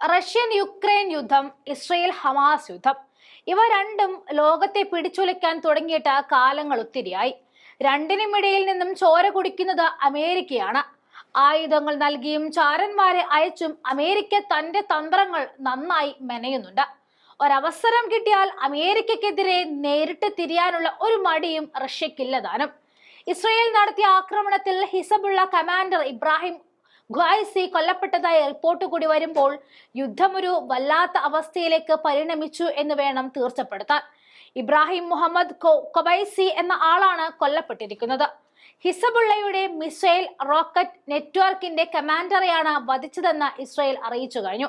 Russian Ukraine യുദ്ധം Israel Hamas യുദ്ധം ഇവ രണ്ടും ലോകത്തെ പിടിച്ചുലയ്ക്കാൻ തുടങ്ങിയിട്ട് കാലങ്ങൾ ഒത്തിരിയായി. രണ്ടിനുമിടയിൽ നിന്നും ചോര കുടിക്കുന്നത് അമേരിക്കയാണ്. ആയുധങ്ങൾ നൽകിയും ചാരന്മാരെ അയച്ചും അമേരിക്ക തന്റെ തന്ത്രങ്ങൾ നന്നായി മെനയുന്നുണ്ട്. ഒരവസരം കിട്ടിയാൽ അമേരിക്കക്കെതിരെ നേരിട്ട് തിരിയാനുള്ള ഒരു മടിയും റഷ്യക്കില്ലതാനും ഇസ്രയേൽ നടത്തിയ ആക്രമണത്തിൽ ഹിസബുള്ള കമാൻഡർ ഇബ്രാഹിം ഗ്വായ്സി കൊല്ലപ്പെട്ടതായി റിപ്പോർട്ട് കൂടി വരുമ്പോൾ യുദ്ധമൊരു വല്ലാത്ത അവസ്ഥയിലേക്ക് പരിണമിച്ചു എന്ന് വേണം തീർച്ചപ്പെടുത്താൻ. ഇബ്രാഹിം മുഹമ്മദ് കൊബൈസി എന്ന ആളാണ് കൊല്ലപ്പെട്ടിരിക്കുന്നത്. ഹിസബുള്ളയുടെ മിസൈൽ റോക്കറ്റ് നെറ്റ്വർക്കിന്റെ കമാൻഡറെയാണ് വധിച്ചതെന്ന് ഇസ്രയേൽ അറിയിച്ചു കഴിഞ്ഞു.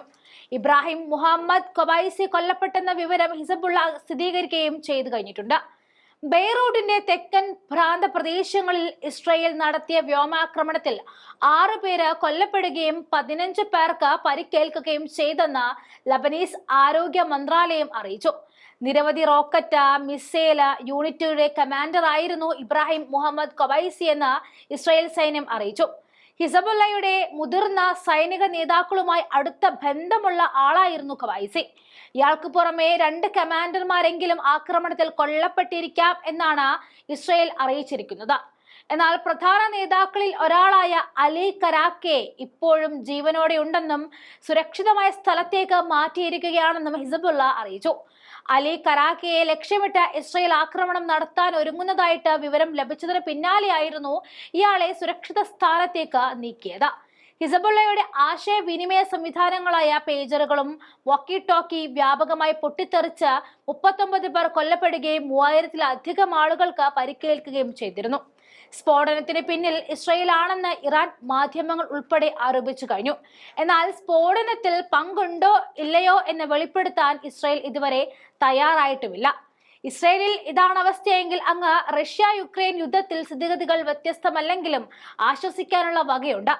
ഇബ്രാഹിം മുഹമ്മദ് കൊബൈസി കൊല്ലപ്പെട്ടെന്ന വിവരം ഹിസബുള്ള സ്ഥിരീകരിക്കുകയും ചെയ്തു കഴിഞ്ഞിട്ടുണ്ട്. ബെയ്റൂട്ടിന്റെ തെക്കൻ പ്രാന്ത പ്രദേശങ്ങളിൽ ഇസ്രയേൽ നടത്തിയ വ്യോമാക്രമണത്തിൽ ആറു പേര് കൊല്ലപ്പെടുകയും പതിനഞ്ച് പേർക്ക് പരിക്കേൽക്കുകയും ചെയ്തെന്ന് ലബനീസ് ആരോഗ്യ മന്ത്രാലയം അറിയിച്ചു. നിരവധി റോക്കറ്റ് മിസൈൽ യൂണിറ്റുകളുടെ കമാൻഡർ ആയിരുന്നു ഇബ്രാഹിം മുഹമ്മദ് കൊബൈസി എന്ന് ഇസ്രായേൽ സൈന്യം അറിയിച്ചു. ഹിസബുല്ലയുടെ മുതിർന്ന സൈനിക നേതാക്കളുമായി അടുത്ത ബന്ധമുള്ള ആളായിരുന്നു ഖവൈസി ഇയാൾക്ക് പുറമെ രണ്ട് കമാൻഡർമാരെങ്കിലും ആക്രമണത്തിൽ കൊല്ലപ്പെട്ടിരിക്കാം എന്നാണ് ഇസ്രയേൽ അറിയിച്ചിരിക്കുന്നത്. എന്നാൽ പ്രധാന നേതാക്കളിൽ ഒരാളായ അലി കരാക്കെ ഇപ്പോഴും ജീവനോടെ ഉണ്ടെന്നും സുരക്ഷിതമായ സ്ഥലത്തേക്ക് മാറ്റിയിരിക്കുകയാണെന്നും ഹിസബുള്ള അറിയിച്ചു. അലി കരാക്കയെ ലക്ഷ്യമിട്ട് ഇസ്രയേൽ ആക്രമണം നടത്താൻ ഒരുങ്ങുന്നതായിട്ട് വിവരം ലഭിച്ചതിന് പിന്നാലെയായിരുന്നു ഇയാളെ സുരക്ഷിത സ്ഥാനത്തേക്ക് നീക്കിയത്. ഹിസബുള്ളയുടെ ആശയവിനിമയ സംവിധാനങ്ങളായ പേജറുകളും വക്കി ടോക്കി വ്യാപകമായി പൊട്ടിത്തെറിച്ച് മുപ്പത്തൊമ്പത് പേർ കൊല്ലപ്പെടുകയും മൂവായിരത്തിലധികം ആളുകൾക്ക് പരിക്കേൽക്കുകയും ചെയ്തിരുന്നു. സ്ഫോടനത്തിന് പിന്നിൽ ഇസ്രയേലാണെന്ന് ഇറാൻ മാധ്യമങ്ങൾ ഉൾപ്പെടെ ആരോപിച്ചു കഴിഞ്ഞു. എന്നാൽ സ്ഫോടനത്തിൽ പങ്കുണ്ടോ ഇല്ലയോ എന്ന് വെളിപ്പെടുത്താൻ ഇസ്രയേൽ ഇതുവരെ തയ്യാറായിട്ടുമില്ല. ഇസ്രയേലിൽ ഇതാണ് അവസ്ഥയെങ്കിൽ അങ്ങ് റഷ്യ യുക്രൈൻ യുദ്ധത്തിൽ സ്ഥിതിഗതികൾ വ്യത്യസ്തമല്ലെങ്കിലും ആശ്വസിക്കാനുള്ള വകയുണ്ട്.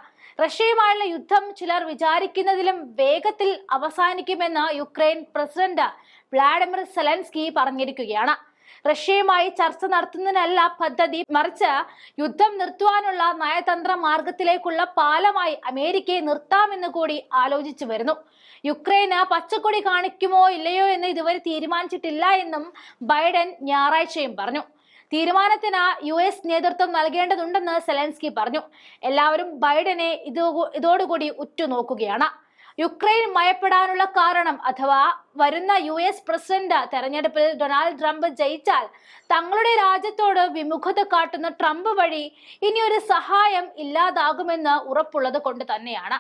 റഷ്യയുമായുള്ള യുദ്ധം ചിലർ വിചാരിക്കുന്നതിലും വേഗത്തിൽ അവസാനിക്കുമെന്ന് യുക്രൈൻ പ്രസിഡന്റ് വ്ളാഡിമിർ സെലൻസ്കി പറഞ്ഞിരിക്കുകയാണ്. റഷ്യയുമായി ചർച്ച നടത്തുന്നതിനല്ല പദ്ധതി. മറിച്ച് യുദ്ധം നിർത്തുവാനുള്ള നയതന്ത്ര മാർഗത്തിലേക്കുള്ള പാലമായി അമേരിക്കയെ നിർത്താമെന്ന് കൂടി ആലോചിച്ചു വരുന്നു. യുക്രൈന് പച്ചക്കൊടി കാണിക്കുമോ ഇല്ലയോ എന്ന് ഇതുവരെ തീരുമാനിച്ചിട്ടില്ല എന്നും ബൈഡൻ ഞായറാഴ്ചയും പറഞ്ഞു. തീരുമാനത്തിന് യു എസ് നേതൃത്വം നൽകേണ്ടതുണ്ടെന്ന് സെലൻസ്കി പറഞ്ഞു. എല്ലാവരും ബൈഡനെ ഇതോടുകൂടി ഉറ്റുനോക്കുകയാണ്. യുക്രൈൻ മയപ്പെടാനുള്ള കാരണം അഥവാ വരുന്ന യു എസ് പ്രസിഡന്റ് തെരഞ്ഞെടുപ്പിൽ ഡൊണാൾഡ് ട്രംപ് ജയിച്ചാൽ തങ്ങളുടെ രാജ്യത്തോട് വിമുഖത കാട്ടുന്ന ട്രംപ് വഴി ഇനിയൊരു സഹായം ഇല്ലാതാകുമെന്ന് ഉറപ്പുള്ളത് കൊണ്ട് തന്നെയാണ്.